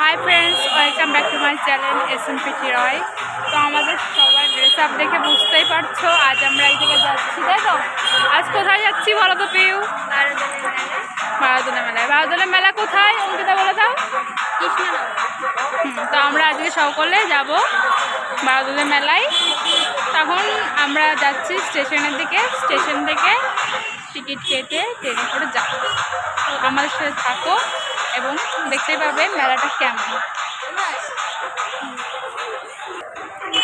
Hi friends welcome back to my channel S M PT Roy তো আমাদের সবার dress up দেখে বুঝতেই পারছ, আজ আমরা এই থেকে যাচ্ছি, তাই তো? আজ কোথায় যাচ্ছি বলো তো পিউ? বারোদোলা মেলায়। বারোদোলা মেলা কোথায়? অঙ্কিতা বলে দাও। তো আমরা আজকে সকলে যাব বারোদোলা মেলায়। তখন আমরা যাচ্ছি স্টেশনের দিকে। স্টেশন থেকে টিকিট কেটে ট্রেনে করে যাব। আমাদের সাথে থাকো। এবং দেখতে পাবে মেলাটা কেমন।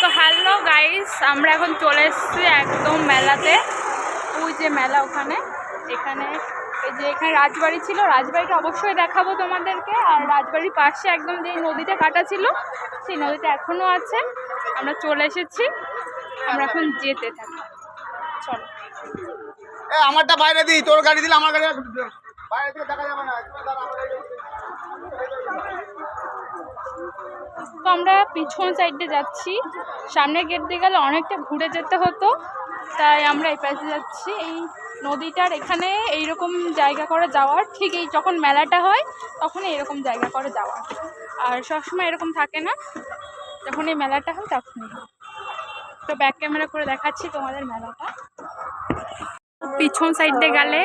তো হ্যালো গাইস আমরা এখন চলে এসেছি একদম মেলাতে। ওই যে মেলা ওখানে, এখানে এই যে এখানে রাজবাড়ি ছিল। রাজবাড়িটা অবশ্যই দেখাবো তোমাদেরকে। আর রাজবাড়ির পাশে একদম যে নদীটা কাটা ছিল, সেই নদীটা এখনও আছে। আমরা চলে এসেছি। আমরা এখন যেতে থাকি। চলো। আমারটা বাইরে দিই, তোর গাড়ি দিলে আমার গাড়ি বাইরে থেকে দেখা যাবে না। তো আমরা পিছন সাইডে যাচ্ছি। সামনের গেট দিয়ে গেলে অনেকটা ঘুরে যেতে হতো। তাই আমরা এই পাশে যাচ্ছি। এই নদীটার এখানে এইরকম জায়গা করে যাওয়ার, ঠিক এই যখন মেলাটা হয় তখন এরকম জায়গা করে যাওয়ার। আর সবসময় এরকম থাকে না, যখন এই মেলাটা হয় তখনই। তো ব্যাক ক্যামেরা করে দেখাচ্ছি তোমাদের মেলাটা। পিছন সাইডে গেলে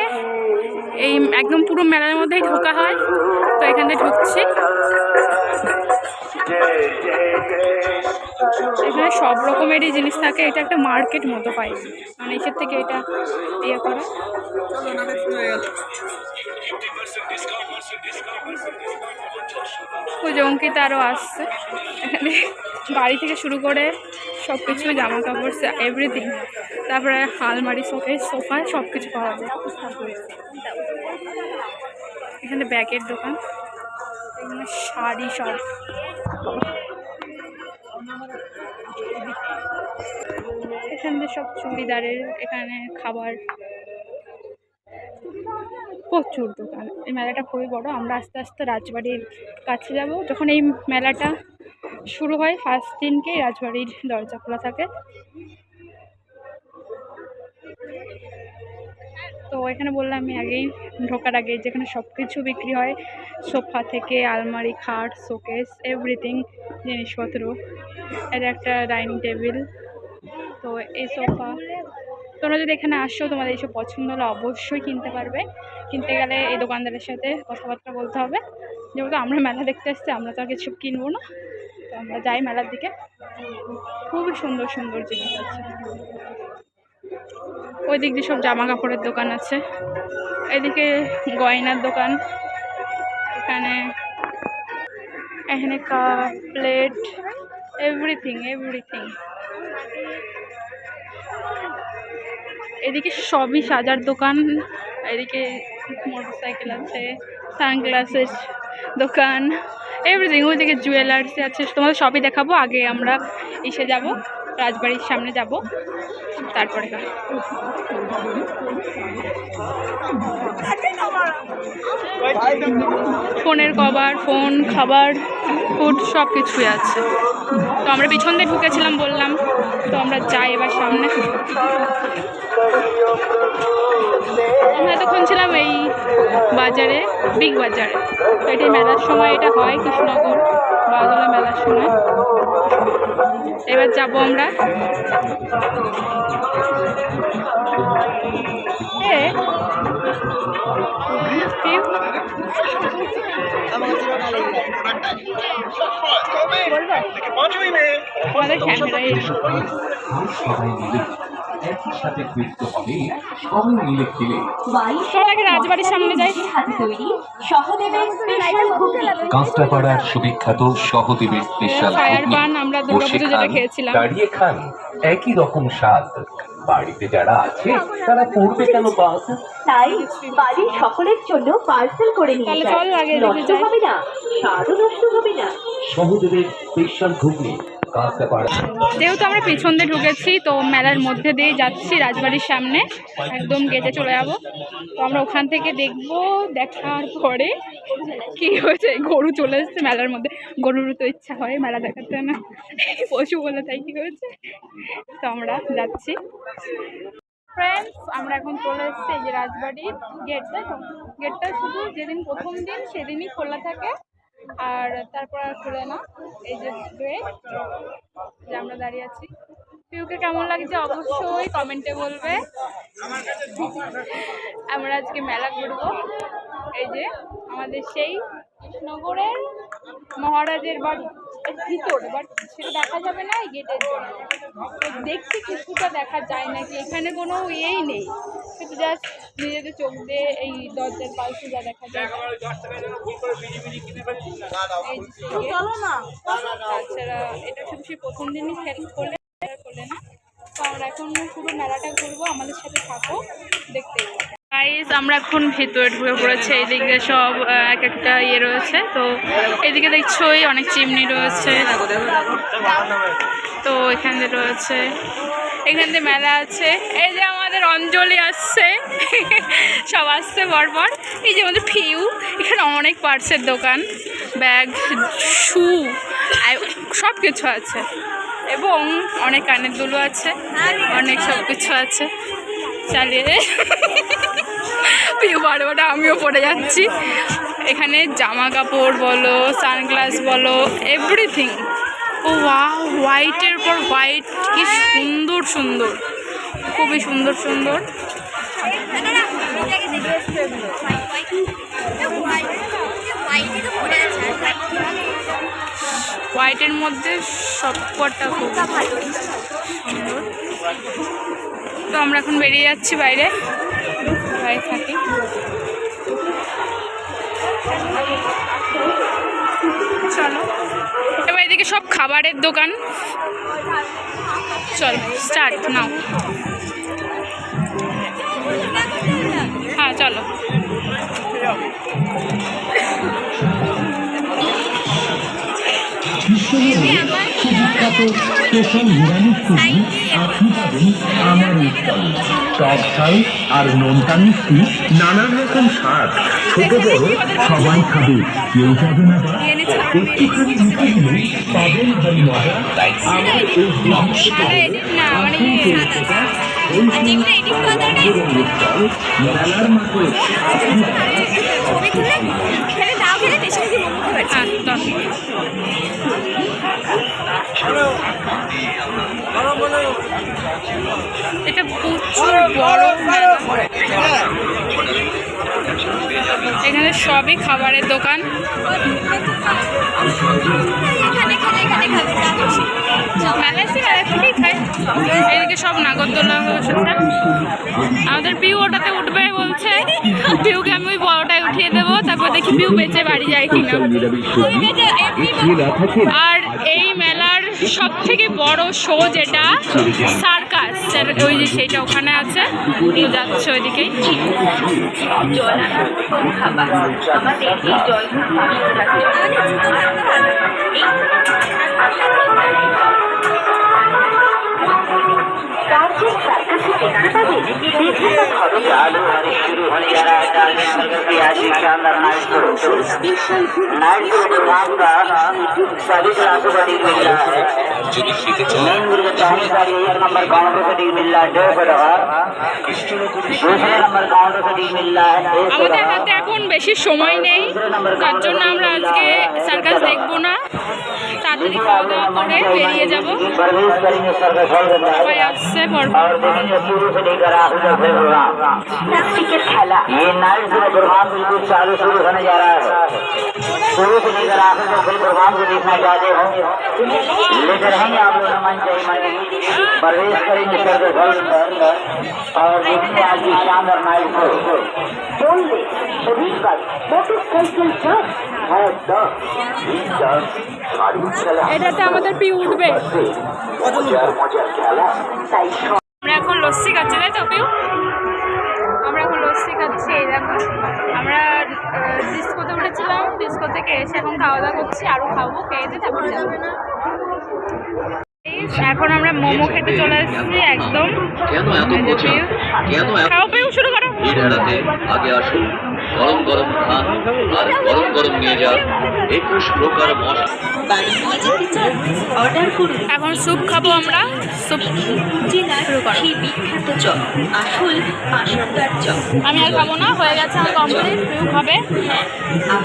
এই একদম পুরো মেলার মধ্যেই ঢোকা হয়। তো এখান ঢুকছি। এখানে সব রকমেরই জিনিস থাকে। এটা একটা মার্কেট মতো পাই মানে এসের থেকে এটা ইয়ে করে। যে অঙ্কিতা আরও আসছে। এখানে বাড়ি থেকে শুরু করে সব কিছু জামা কাপড় এভরিথিং তারপরে আলমারি, সোফে, সোফা সব কিছু পাওয়া যায়। এখানে ব্যাগের দোকান। শাড়ি সব। এখানে সব চুড়িদারের এখানে খাবার। প্রচুর দোকান। এই মেলাটা খুবই বড়। আমরা আস্তে আস্তে রাজবাড়ির কাছে যাব। যখন এই মেলাটা শুরু হয় ফার্স্ট দিনকেই রাজবাড়ির দরজা খোলা থাকে। তো এখানে বললাম আমি আগেই ঢোকার আগে যেখানে সব কিছু বিক্রি হয়, সোফা থেকে আলমারি, খাট, শোকেস এভরিথিং জিনিসপত্র। এটা একটা ডাইনিং টেবিল। তো এই সোফা। তোমরা যদি এখানে আসো, তোমাদের এইসব পছন্দ হলে অবশ্যই কিনতে পারবে। কিনতে গেলে এই দোকানদারের সাথে কথাবার্তা বলতে হবে। যেহেতু আমরা মেলা দেখতে আসছি, আমরা তো আর কিছু কিনবো না। তো আমরা যাই মেলার দিকে। খুবই সুন্দর সুন্দর জিনিস আছে। ওই দিক দিয়ে সব জামা কাপড়ের দোকান আছে। এদিকে গয়নার দোকান। এখানে এখানে কাপ, প্লেট এভরিথিং এভরিথিং এদিকে সবই সাজার দোকান। এদিকে মোটর সাইকেল আছে সানগ্লাসের দোকান। এভরিথিং ওইদিকে জুয়েলার্স আছে। তোমাদের সবই দেখাবো, আগে আমরা এসে যাব। রাজবাড়ির সামনে যাব, তারপরে ফোনের কভার, ফোন, খাবার ফুড সব কিছুই আছে। তো আমরা পিছন দিয়ে ঢুকেছিলাম, বললাম, তো আমরা যাই এবার সামনে। আমরা এতক্ষণ ছিলাম এই বাজারে, বিগ বাজারে। তো এটি মেলার সময় এটা হয়, কৃষ্ণনগর বাদলা মেলার সময়। এবার যাব আমরা। বলব? আমাদের ক্যামেরায় একই সাথে হবে সবাই মিলে খেলে। রাজবাড়ির সামনে যাই। সহদেবের স্পেশাল ঘুগনি কাঁচরাপাড়ার সুবিখ্যাত সহদেবের স্পেশাল বসে খান, দাঁড়িয়ে খান একই রকম স্বাদ। বাড়িতে যারা আছে তারা করবে কেন বাদ তাই বাড়ির সকলের জন্য পার্সেল করে নিয়ে চল আগে নষ্ট হবে না স্বাদও নষ্ট হবে না। সহদেবের স্পেশাল ঘুগনি যেহেতু আমরা পেছন দিয়ে ঢুকেছি, তো মেলার মধ্যে দিয়ে যাচ্ছি রাজবাড়ির সামনে। একদম গেটে চলে যাব। তো আমরা ওখান থেকে দেখব, দেখার পরে কি হয়েছে, গরু চলে এসেছে মেলার মধ্যে। গরুর তো ইচ্ছা হয় মেলা দেখাতে না পশু বলে তাই কি হয়েছে? তো আমরা যাচ্ছি। ফ্রেন্ডস আমরা এখন চলে এসেছি যে রাজবাড়ির গেটটা গেটটা শুধু যেদিন প্রথম দিন, সেদিনই খোলা থাকে। আর তারপর আর খুলে না। এই যে যে আমরা দাঁড়িয়ে আছি। পিউকে কেমন লাগছে? অবশ্যই কমেন্টে বলবে। আমরা আজকে মেলা ঘুরবো। এই যে আমাদের সেই কৃষ্ণনগরের মহারাজের এর ভিতর, বাট সেটা দেখা যাবে না এই গেটের জন্য। দেখছি কিছুটা দেখা যায় নাকি। এখানে কোনো ইয়েই নেই। শুধু জাস্ট নিজেদের চোখ দিয়ে এই দরজার পাশে যা দেখা যায়। তাছাড়া এটা শুধু সেই প্রথম দিনই খেল করলে করলে না। তো আমরা এখন পুরো মেলাটা ঘুরবো আমাদের সাথে থাকো দেখতে গাইজ আমরা এখন ভেতরে ঢুকে পড়েছে এইদিকে সব এক একটা ইয়ে রয়েছে। তো এদিকে দেখছোই অনেক চিমনি রয়েছে। তো এখানে রয়েছে এখান মেলা আছে। এই যে আমাদের অঞ্জলি আসছে। সব আসছে পরপর এই যে আমাদের ফিউ এখানে অনেক পার্টসের দোকান। ব্যাগ, শু সব কিছু আছে। এবং অনেক কানের দুলো আছে। অনেক সব কিছু আছে। চালিয়ে প্রিয় বারে বারে আমিও পড়ে যাচ্ছি। এখানে জামা কাপড় বলো, সানগ্লাস বলো এভরিথিং হোয়াইটের পর হোয়াইট, কি সুন্দর সুন্দর, খুবই সুন্দর সুন্দর। হোয়াইটের মধ্যে সবকটা খুব সুন্দর। তো আমরা এখন বেরিয়ে যাচ্ছি বাইরে। বাইরে থাকি। চলো। এবার এদিকে সব খাবারের দোকান। চলো স্টার্ট নাও। হ্যাঁ চলো। আপনি পাবেন আমার উৎসবে টক ঝাল আর নোনতা মিষ্টি নানান রকম স্বাদ। ছোট বড় সবাই খাবে। কেউ যাবে না। একটুখানি মুখে দিলে পাবেন ভাই মজা আমার এই এডিট না মানে। মেলার মাঠে আপনি এটা প্রচুর বড় এখানে সবই খাবারের দোকান। এদিকে সব নাগরদোলা আমাদের পিউ ওটাতে উঠবে বলছে। পিউকে আমি ওই বড়টায় উঠিয়ে দেবো, তারপর দেখি পিউ বেঁচে বাড়ি যায় কিনা। আর এই সব থেকে বড় শো যেটা সার্কাস ওই যে সেইটা ওখানে আছে যাচ্ছে ওইদিকেই রাজ্যের প্রাকৃতিক দেখতে পাবেন বিভিন্ন আমাদের হাতে এখন বেশি সময় নেই। তার জন্য আমরা আজকে সার্কাস দেখব না। তাড়াতাড়ি খাওয়া দাওয়া করে বেরিয়ে যাব प्रवेश करेंगे सर्कस हॉल के সবাই अंदर আসছে পর और देखेंगे शुरू से लेकर आखिर तक फिर प्रोग्राम প্লাস্টিকের খেলা ये नाइट शो प्रोग्राम बिल्कुल चालू शुरू होने जा रहा है शुरू से लेकर आखिर तक फिर प्रोग्राम को देखना चाहते हो लेकर रहेंगे आप लोग मन चाहिए मन प्रवेश करेंगे सर्कस हॉल के अंदर और देखेंगे आज की शानदार नाइट शो বলবে অভিজ্ঞতা মোটরসাইকেল চাষ এটাতে আমাদের পি উঠবে। আমরা এখন লস্যি খাচ্ছি তাই তো পিউ? আমরা এখন লস্যি খাচ্ছি এই দেখো। আমরা ডিস্কোতে উঠেছিলাম ডিস্কো থেকে এসে এখন খাওয়া দাওয়া করছি আরও খাব খেয়ে দিয়ে তারপরে যাব। এখন আমরা মোমো খেতে চলে এসেছি একদম। খাও পিউ শুরু করো। আগে আসুন। গরম গরম খান আর গরম গরম নিয়ে যান একুশ প্রকার মশলা। এখন স্যুপ খাব আমরা। স্যুপ আমি আর খাব না হয়ে গেছে আমার কমপ্লিট পিউ খাবে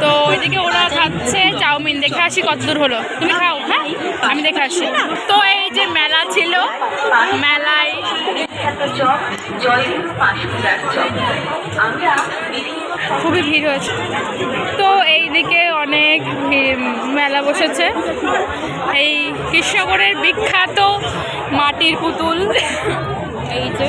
তো ওইদিকে ওরা খাচ্ছে চাউমিন। দেখে আসি কত দূর হলো। তুমি খাও হ্যাঁ? আমি দেখে আসি। তো এই যে মেলা ছিল মেলায় বিখ্যাত চপ জয়গুরু পাঁশকুড়ার আমরা বিভিন্ন খুবই ভিড় হয়েছে। তো এইদিকে অনেক ভিড়, মেলা বসেছে। এই কৃষ্ণগড়ের বিখ্যাত মাটির পুতুল। এই যে।